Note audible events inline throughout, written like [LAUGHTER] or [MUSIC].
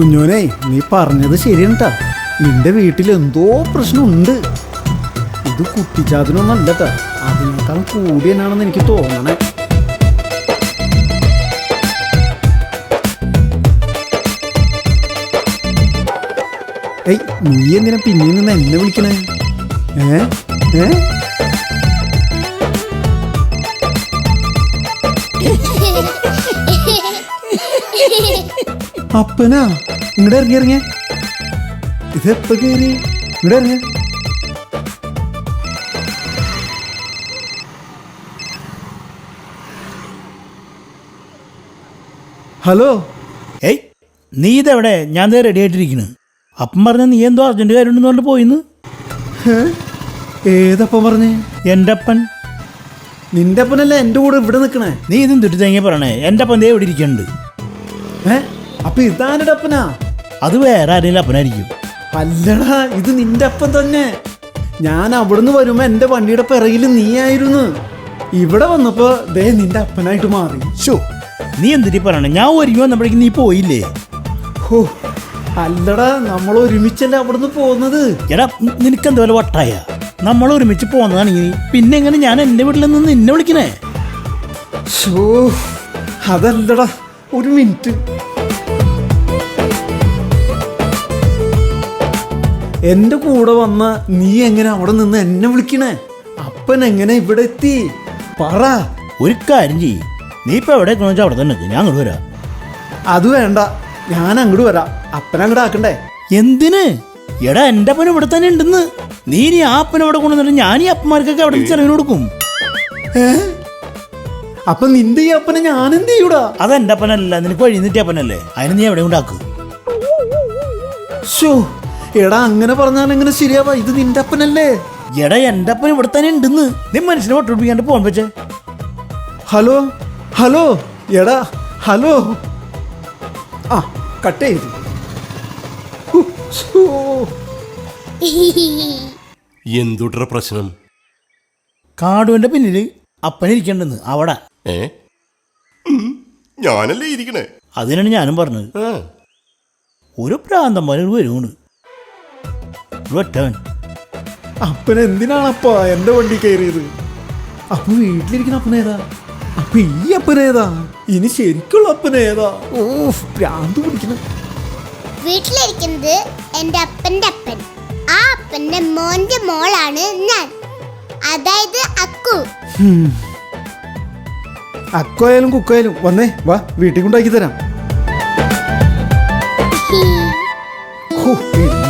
കുഞ്ഞോനെ നീ പറഞ്ഞത് ശരിയണ്ടാ നിന്റെ വീട്ടിൽ എന്തോ പ്രശ്നമുണ്ട്. ഇത് കുട്ടിച്ചാതിനൊന്നും അല്ലട്ടാ അതിനേക്കാൾ കൂടിയനാണെന്ന് എനിക്ക് തോന്നണേ. ഏയ് നീ എന്തിനാ പിന്നെ നിന്ന് എന്നെ വിളിക്കണേ? ഏ? ഏ? [LAUGHS] അപ്പനാ? ഇങ്ങടെ ഇറങ്ങി ഇറങ്ങിയ ഇതെപ്പ കയറി? ഇങ്ങടെ ഇറങ്ങിയ ഹലോ. ഏയ് നീ ഇതെവിടെ? ഞാൻ ദേ റെഡി ആയിട്ടിരിക്കുന്നു അപ്പം പറഞ്ഞ നീ എന്തോ അർജന്റ് കാര്യമുണ്ടെന്ന് പറഞ്ഞിട്ട് പോയിന്ന്? ഏതപ്പ പറഞ്ഞേ? എന്റെ അപ്പൻ നിന്റെ അപ്പനല്ലേ എന്റെ കൂടെ ഇവിടെ നിൽക്കണേ നീ ഇതും തിട്ടി പറഞ്ഞേ പറയണേ. എന്റെ അപ്പൻ ദേ ഇവിടെ ഇരിക്കുന്നുണ്ട് ഏ? അപ്പൊ ഇതാരുടെ അപ്പനാ? അത് വേറെ ആരെങ്കിലും അപ്പനായിരിക്കും. അല്ലടാ ഇത് നിന്റെ അപ്പൻ തന്നെ. ഞാൻ അവിടുന്ന് വരുമ്പോ എന്റെ വണ്ടിയുടെ പിറകിൽ നീ ആയിരുന്നു ഇവിടെ വന്നപ്പോ ദേ നിന്റെ അപ്പനായിട്ട് മാറി. ഷോ നീ എന്തിട്ട് പറയണേ? ഞാൻ ഒരുങ്ങി വന്നപ്പോഴേക്കും നീ പോയില്ലേ? ഹോ അല്ലടാ നമ്മൾ ഒരുമിച്ചല്ലേ അവിടുന്ന് പോകുന്നത്? എടാ നിനക്കെന്താ നിനക്ക് എന്തോലെ വട്ടായ? നമ്മൾ ഒരുമിച്ച് പോകുന്നതാണെങ്കിൽ പിന്നെ എങ്ങനെ ഞാൻ എന്റെ വീട്ടിൽ നിന്ന് നിന്നെ വിളിക്കണേ? ഷോ അതല്ലടാ ഒരു മിനിറ്റ്. എന്റെ കൂടെ വന്ന നീ എങ്ങനെ അവിടെ നിന്ന് എന്നെ വിളിക്കണേ? അപ്പൻ എങ്ങനെ ഇവിടെ എത്തി? പറ. ഒരു കാര്യം ചെയ്യ്. നീ ഇപ്പൊ എവിടെ വെച്ചാൽ അവിടെ തന്നെ ഞാൻ അങ്ങോട്ട് വരാം. അത് വേണ്ട. ഞാൻ അങ്ങോട്ട് വരാം. അപ്പൻ അങ്ങോട്ട് ആക്കണ്ടേ? എന്തിന്? എടാ എന്റെ അപ്പൻ ഇവിടെ തന്നെ ഉണ്ടെന്ന്. നീ ഇനി ആ അപ്പൻ ഇവിടെ കൊണ്ടുവന്നിട്ട് ഞാൻ ഈ അപ്പന്മാർക്കൊക്കെ അവിടെ ചെറിയ ചെലവിന് കൊടുക്കും. ഏ? അപ്പൊ നിന്റെ ഈ അപ്പനെ ഞാൻ എന്ത് ചെയ്യൂടാ? അതെന്റെ അപ്പനല്ല. നിനക്ക് വഴി നിന്റെ അപ്പനല്ലേ? അതിന് നീ എവിടെ കൊണ്ടാക്ക്. ഷോ എടാ അങ്ങനെ പറഞ്ഞാൽ എങ്ങനെ ശരിയാവാ. ഇത് നിന്റെ അപ്പനല്ലേ? എടാ എന്റെ അപ്പൻ ഇവിടെ തന്നെ ഉണ്ടെന്ന്. നീ മനുഷ്യനെ ഒട്ടുപിടിക്കാണ്ട് പോകാൻ വെച്ചേ ഹലോ? ഹലോ? എടാ ഹലോ? ആ കട്ട് ചെയ്തു. എന്തുട്ര പ്രശ്നം? കാടുവിന്റെ പിന്നിൽ അപ്പനിരിക്കണ്ടെന്ന് അവിടെ. ഏ? ഞാനല്ലേ ഇരിക്കണേ? അതിനാണ് ഞാനും പറഞ്ഞത്. ഒരു പ്രാന്തം പോലെ വരുവാണ് ഒറ്റവൻ അപ്പൻ എന്തിനാണപ്പാ എന്റെ വണ്ടി കയറിയത്? അപ്പൊ വീട്ടിലിരിക്കുന്ന അപ്പനേതാ? അപ്പൊ ഈ അപ്പനേതാ? ഇനി ശരിക്കുള്ള അപ്പനേതാ? ഓ ഭ്രാന്ത് പിടിക്കണം. വീട്ടിലിരിക്കുന്നത് എന്റെ അപ്പന്റെ അപ്പൻ. ആ അപ്പന്റെ മോന്റെ മോളാണ് ഞാൻ. അതായത് അക്കു. അക്കോയാലും കുക്കോയാലും വന്നേ വാ വീട്ടിൽ കൊണ്ടാക്കി തരാം. ഹോ, പൊന്നേ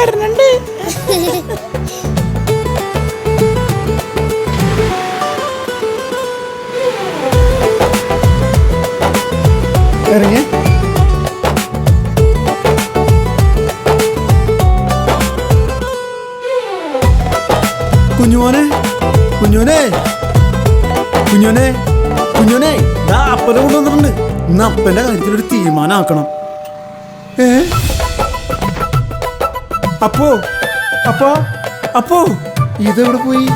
വരുന്നുണ്ട്. കുഞ്ഞുമോനെ കുഞ്ഞോനെ കുഞ്ഞോനെ കുഞ്ഞോനെ ദാ അപ്പനെ കൊണ്ടുവന്നിട്ടുണ്ട്. ഇന്ന് അപ്പന്റെ കാര്യത്തിലൊരു തീരുമാനമാക്കണം ഏ? അപ്പോ അപ്പോ അപ്പോ. ഇതെവിടെ പോയി?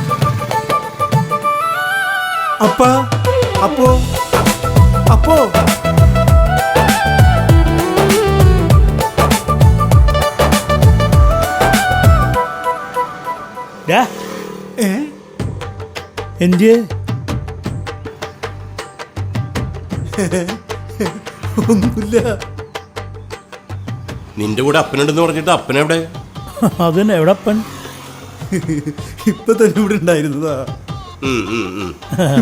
അപ്പ അപ്പോ അപ്പോ. എന്ത് ഒന്നുമില്ല. നിന്റെ കൂടെ അപ്പനുണ്ടെന്ന് പറഞ്ഞിട്ട് അപ്പനെവിടെ? അതന്നെ എവിടെ അപ്പൻ ഇപ്പൊ തന്നെ ഇവിടെ ഉണ്ടായിരുന്നതാ.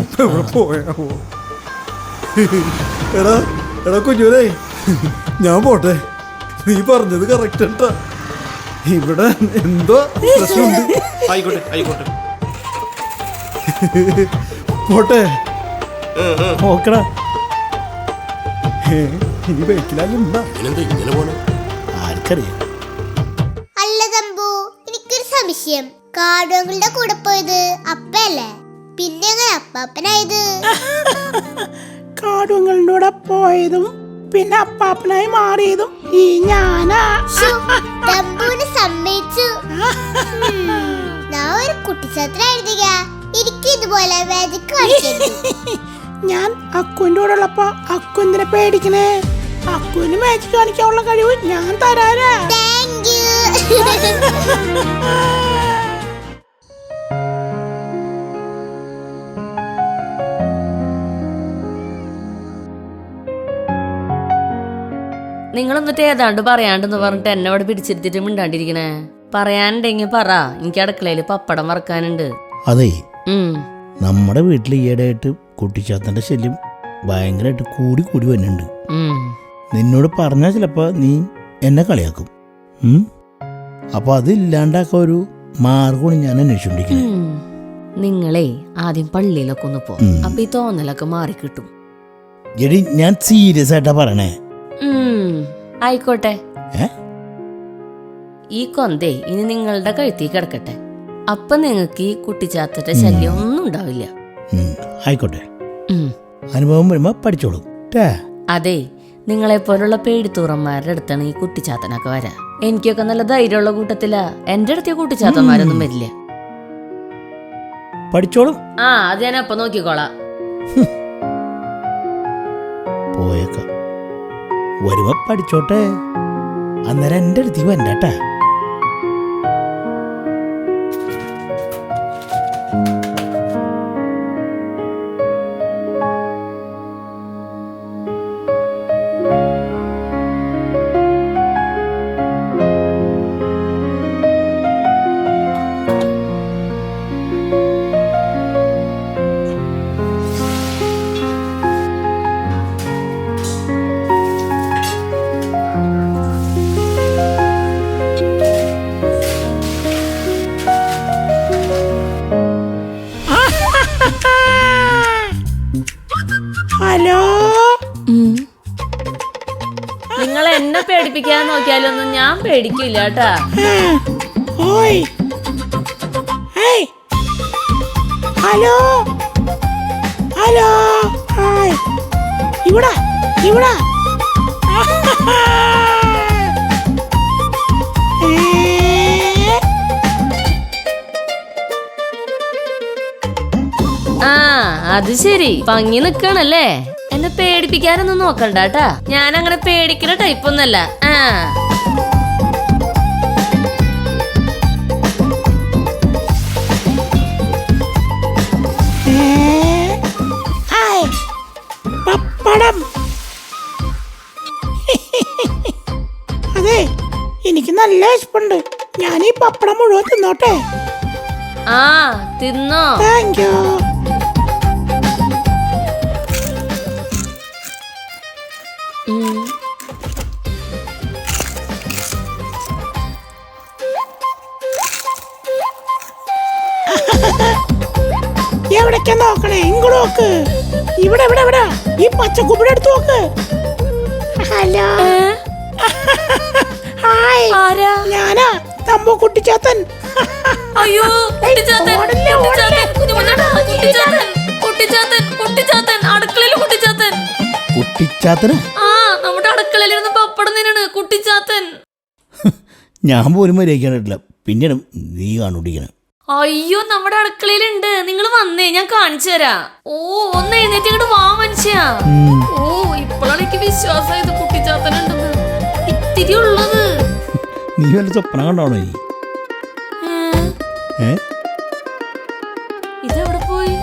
ഇപ്പൊ ഇവിടെ പോയാവോ എടാ എടാ കുഞ്ഞുരേ ഞാൻ പോട്ടെ. നീ പറഞ്ഞത് കറക്റ്റ് കേട്ടാ ഇവിടെ എന്തോ പ്രശ്നമുണ്ട്. ആയിക്കോട്ടെ ആയിക്കോട്ടെ. പോട്ടെ. നോക്കടാ. ഏ ഇനി ബൈക്കിലാലും ഉണ്ടാ ഇവനെന്താ ഇങ്ങനെ പോണേ? ആർക്കറിയാം. കാടുകളുടെ കൂടെ പോയത്. അപ്പല്ലേ പിന്നെ എങ്ങനെ അപ്പാപ്പനായത്? [LAUGHS] കാടുകളുടെ കൂടെ പോയതും പിന്നെ അപ്പാപ്പനായി മാറിയതും ഈ ഞാനാ. തമ്പുവിന് സമ്മതിച്ചു. ഞാൻ ഒരു കുട്ടിച്ചത്രയായിരുന്നില്ല എനിക്ക് ഇതുപോലെ [LAUGHS] ഞാൻ അക്കുവിന്റെ കൂടെ ഉള്ളപ്പോ അക്കു എന്തിനെ പേടിക്കണേ. അക്കുവിന് മാജിക് കാണിക്കാനുള്ള കഴിവ് ഞാൻ തരാനാ. താങ്ക് യു [LAUGHS] നിങ്ങൾ എന്നിട്ട് ഏതാണ്ട് പറയാണ്ടെന്ന് പറഞ്ഞിട്ട് എന്നെ അവിടെ പിടിച്ചിരുത്തിട്ട് മിണ്ടാണ്ടിരിക്കണേ. പറയാനുണ്ടെങ്കിൽ പറ. എനിക്ക് അടുക്കളയിൽ പപ്പടം വറക്കാനുണ്ട്. അതെ. നമ്മുടെ വീട്ടിൽ ഈയിടെയായിട്ട് കുട്ടിച്ചാത്തന്റെ ശല്യം ഭയങ്കരമായിട്ട് കൂടി കൂടി വരുന്നുണ്ട്. നിന്നോട് പറഞ്ഞാൽ ചിലപ്പോ നീ എന്നെ കളിയാക്കും? അപ്പൊ അത് ഇല്ലാണ്ടാക്കാൻ ഒരു മാർഗമാണ് ഞാൻ അന്വേഷിച്ചോണ്ടിരിക്കുന്നത് നിങ്ങളെ ആദ്യം പള്ളിയിലൊക്കെ ഒന്ന് പോ. അപ്പൊ ഈ തോന്നലൊക്കെ മാറിക്കിട്ടും. എടി ഞാൻ സീരിയസ് ആയിട്ടാ പറയണേ. ഉം. ആയിക്കോട്ടെ. ഈ കൊന്തേ ഇനി നിങ്ങളുടെ കഴുത്തി കിടക്കട്ടെ. അപ്പൊ നിങ്ങൾക്ക് ഈ കുട്ടിച്ചാത്തന്റെ ശല്യം ഒന്നും ഉണ്ടാവില്ല. ആയിക്കോട്ടെ. അനുഭവം വരുമ്പോ പഠിച്ചോളൂ. അതെ നിങ്ങളെ പോലുള്ള പേടിത്തൂറന്മാരുടെ അടുത്താണ് ഈ കുട്ടിച്ചാത്തനൊക്കെ വരാ. എനിക്കൊക്കെ നല്ല ധൈര്യമുള്ള കൂട്ടത്തിലാ. എന്റെ അടുത്ത് കുട്ടിച്ചാത്തന്മാരൊന്നും വരില്ല. പഠിച്ചോളൂ. ആ അത് ഞാൻ അപ്പൊ നോക്കിക്കോളാം. പോയേക്കാം. വരുമ്പോ പഠിച്ചോട്ടെ അന്നേരം എന്റെ അടുത്തേക്ക് വരണ്ടാട്ടാ പേടിപ്പിക്കാൻ നോക്കിയാലൊന്നും ഞാൻ പേടിക്കില്ല കേട്ടാ. ഹലോ. ഹലോ. ഇവിടെ ഇവിടെ. ആ അത് ശരി. ഭംഗി നിക്കണല്ലേ? പേടിപ്പിക്കാനൊന്നും നോക്കണ്ട കേട്ടാ. ഞാൻ അങ്ങനെ പേടിക്കുന്ന ടൈപ്പ് ഒന്നല്ല ആ പപ്പടം. അതെ എനിക്ക് നല്ല വിശപ്പുണ്ട്. ഞാൻ ഈ പപ്പടം മുഴുവൻ തിന്നോട്ടെ. ആ തിന്നോ. Thank you. ഈ പച്ചക്കുപ്പിടെ എടുത്ത് നോക്ക്. ഹലോ. ഹായ്. ആരാ? ഞാനാ തമ്പോ കുട്ടിച്ചാത്തൻ. അയ്യോ കുട്ടിച്ചാത്തൻ കുട്ടിച്ചാത്തൻ കുട്ടിച്ചാത്തൻ കുട്ടിച്ചാത്തൻ കുട്ടിച്ചാത്തൻ അടുക്കളയിൽ കുട്ടിച്ചാത്തൻ. കുട്ടിച്ചാത്തന്? ആ നമ്മുടെ അടുക്കളയിലിരുന്ന് പപ്പടം നിന്നാണ് കുട്ടിച്ചാത്തൻ. ഞാൻ പോലും മര്യാദ കണ്ടിട്ടില്ല. പിന്നെയാണ് നീ കാണുപിടിക്കണേ അയ്യോ നമ്മുടെ അടുക്കളയിലുണ്ട്. നിങ്ങൾ വന്നേ ഞാൻ കാണിച്ചു തരാ. ഓ ഒന്ന് എഴുന്നേറ്റ് ഇങ്ങോട്ട് വാ മനുഷ്യ. ഓ ഇപ്പോഴാണ് എനിക്ക് വിശ്വാസമായത് കുട്ടിച്ചാത്തനുണ്ടെന്ന്. ഇത്തിരി ഉള്ളത്. നീ വല്ല സ്വപ്നം കണ്ടോണോ ഇതെവിടെ പോയി?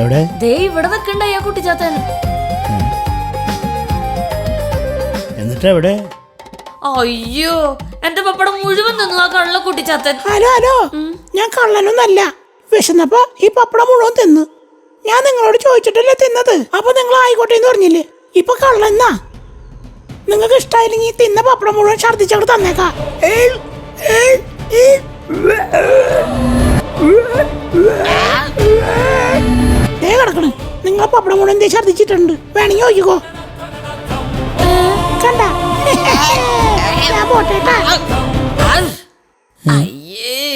എവിടെ? ദേ ഇവിടെ നിക്കണ്ടയ്യ കുട്ടിച്ചാത്തൻ. എന്നിട്ട് എവിടെ അയ്യോ എന്റെ പപ്പടം മുഴുവൻ നിന്നു ആ കള്ള കുട്ടിച്ചാത്തൻ. Hello hello. ഞാൻ കള്ളനൊന്നല്ല. വിശന്നപ്പോ ഈ പപ്പടം മുഴുവൻ തിന്നു. ഞാൻ നിങ്ങളോട് ചോദിച്ചിട്ടല്ലേ തിന്നത്. അപ്പൊ നിങ്ങൾ ആയിക്കോട്ടെ എന്ന് പറഞ്ഞില്ലേ? ഇപ്പൊ കള്ളന്നാ നിങ്ങൾക്ക് ഇഷ്ടമായില്ലെങ്കിൽ തിന്ന പപ്പടം മുഴുവൻ ഛർദിച്ചവിടെ തന്നേക്കാ. ഏ കിടക്കണ്. നിങ്ങൾ പപ്പടം മുഴുവൻ എന്തേ ഛർദിച്ചിട്ടുണ്ട് വേണമെങ്കിൽ നോക്കിക്കോ. കണ്ട?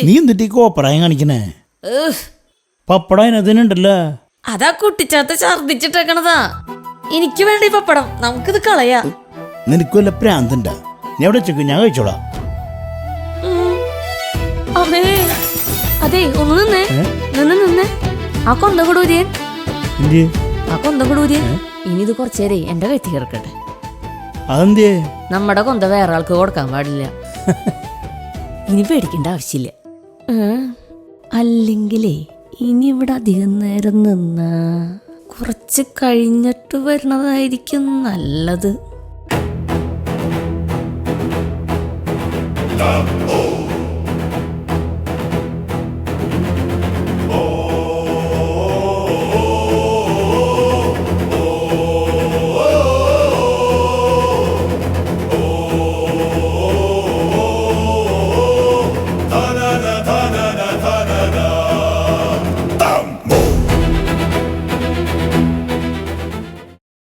നീ എന്നിട്ട് ഈ കോപ്പറായം കാണിക്കണേ. പപ്പടം അതിനകത്തിനുണ്ടല്ലോ അതാ കുട്ടിച്ചാത്ത ഛർദിച്ചിട്ടേക്കണതാ. എനിക്ക് വേണ്ട ഈ പപ്പടം. നമുക്കിത് കളയാ. നിനക്ക് വല്ല പ്രാന്തണ്ട? ഞാൻ എവിടെ വെച്ചേക്കും? ഞാൻ കഴിച്ചോളാം. അമ്മേ അതെ ഒന്ന് നിന്നേ. നിന്ന് നിന്നേ. ആ കൊന്ത കൂടൂരിയൻ ആ കൊന്ത കൂടൂരിയൻ ഇനി ഇത് കുറച്ചേരെ എന്റെ കഴുത്തി കിടക്കട്ടെ. അതെന്തിയേ? നമ്മുടെ കൊന്ത വേറെ ആൾക്ക് കൊടുക്കാൻ പാടില്ല. ഇനി പേടിക്കേണ്ട ആവശ്യമില്ല. അല്ലെങ്കിലേ ഇനി ഇവിടെ അധികം നേരം നിന്ന കുറച്ച് കഴിഞ്ഞിട്ട് വരണതായിരിക്കും നല്ലത്.